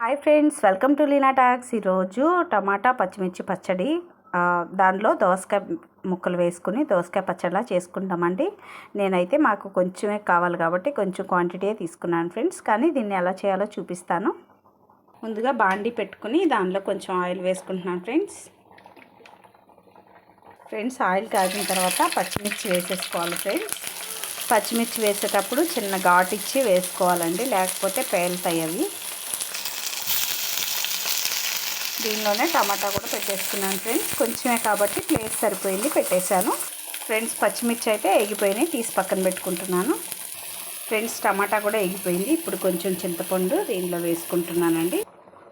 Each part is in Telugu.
Hi friends welcome to Leena talks. ఈరోజు టమాటా పచ్చిమిర్చి పచ్చడి దానిలో దోసకాయ ముక్కలు వేసుకుని దోసకాయ పచ్చడిలా చేసుకుంటామండి. నేనైతే మాకు కొంచెమే కావాలి కాబట్టి కొంచెం క్వాంటిటీ తీసుకున్నాను ఫ్రెండ్స్ కానీ దీన్ని ఎలా చేయాలో చూపిస్తాను. ముందుగా బాండి పెట్టుకుని దానిలో కొంచెం ఆయిల్ వేసుకుంటున్నాను ఫ్రెండ్స్. ఫ్రెండ్స్ ఆయిల్ కాగిన తర్వాత పచ్చిమిర్చి వేసేసుకోవాలి ఫ్రెండ్స్. పచ్చిమిర్చి వేసేటప్పుడు చిన్న ఘాటు ఇచ్చి వేసుకోవాలండి లేకపోతే పేలుతాయి అవి. దీనిలోనే టమాటా కూడా పెట్టేసుకున్నాను ఫ్రెండ్స్. కొంచెమే కాబట్టి ప్లేస్ సరిపోయింది పెట్టేశాను. ఫ్రెండ్స్ పచ్చిమిర్చి అయితే ఎగిపోయినాయి తీసి పక్కన పెట్టుకుంటున్నాను. ఫ్రెండ్స్ టమాటా కూడా ఎగిపోయింది. ఇప్పుడు కొంచెం చింతపండు దీనిలో వేసుకుంటున్నానండి.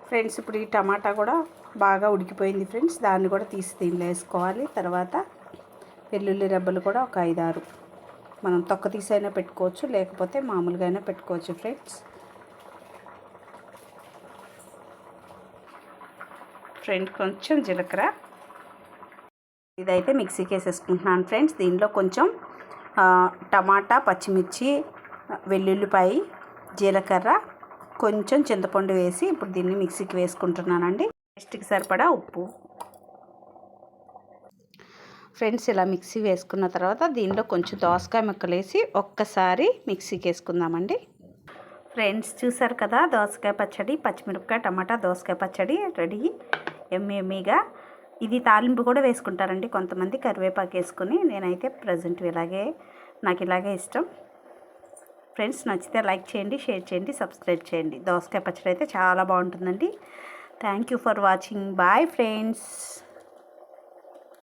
ఫ్రెండ్స్ ఇప్పుడు ఈ టమాటా కూడా బాగా ఉడికిపోయింది ఫ్రెండ్స్. దాన్ని కూడా తీసి దీనిలో వేసుకోవాలి. తర్వాత వెల్లుల్లి రెబ్బలు కూడా ఒక ఐదారు. మనం తొక్క తీసైనా పెట్టుకోవచ్చు లేకపోతే మామూలుగా అయినా పెట్టుకోవచ్చు ఫ్రెండ్స్. ఫ్రెండ్ కొంచెం జీలకర్ర. ఇదైతే మిక్సీకి వేసేసుకుంటున్నాను ఫ్రెండ్స్. దీనిలో కొంచెం టమాటా పచ్చిమిర్చి వెల్లుల్లిపాయ జీలకర్ర కొంచెం చింతపండు వేసి ఇప్పుడు దీన్ని మిక్సీకి వేసుకుంటున్నానండి. టేస్ట్కి సరిపడా ఉప్పు. ఫ్రెండ్స్ ఇలా మిక్సీ వేసుకున్న తర్వాత దీనిలో కొంచెం దోసకాయ ముక్కలు వేసి ఒక్కసారి మిక్సీకి వేసుకుందామండి. ఫ్రెండ్స్ చూసారు కదా? దోసకాయ పచ్చడి పచ్చిమిరపకాయ టమాటా దోసకాయ పచ్చడి రెడీ. ఎమ్మి ఎమ్మిగా ఇది తాలింపు కూడా వేసుకుంటారండి. కొంతమంది కరివేపాకు వేసుకుని నేనైతే ప్రజెంట్ ఇలాగే నాకు ఇలాగే ఇష్టం. ఫ్రెండ్స్ నచ్చితే లైక్ చేయండి షేర్ చేయండి సబ్స్క్రైబ్ చేయండి. దోసకాయ పచ్చడి అయితే చాలా బాగుంటుందండి. Thank you for watching. Bye friends.